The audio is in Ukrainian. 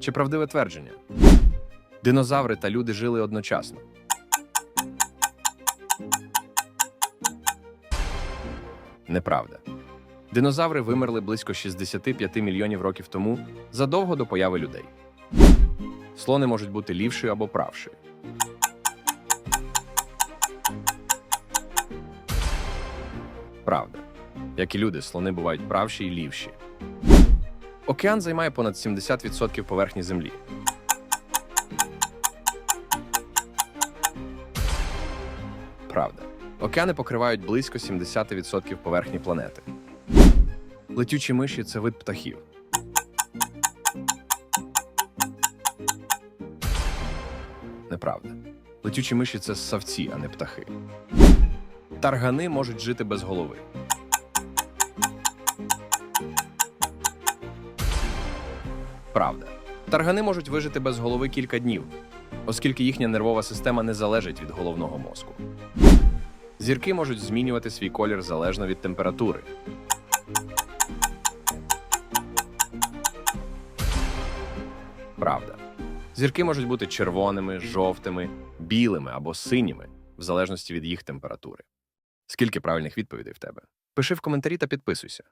Чи правдиве твердження? Динозаври та люди жили одночасно. Неправда. Динозаври вимерли близько 65 мільйонів років тому задовго до появи людей. Слони можуть бути лівшою або правшою. Правда. Як і люди, слони бувають правші і лівші. Океан займає понад 70% поверхні Землі. Правда. Океани покривають близько 70% поверхні планети. Летючі миші це вид птахів. Неправда. Летючі миші це ссавці, а не птахи. Таргани можуть жити без голови. Правда. Таргани можуть вижити без голови кілька днів, оскільки їхня нервова система не залежить від головного мозку. Зірки можуть змінювати свій колір залежно від температури. Правда. Зірки можуть бути червоними, жовтими, білими або синіми, в залежності від їх температури. Скільки правильних відповідей в тебе? Пиши в коментарі та підписуйся.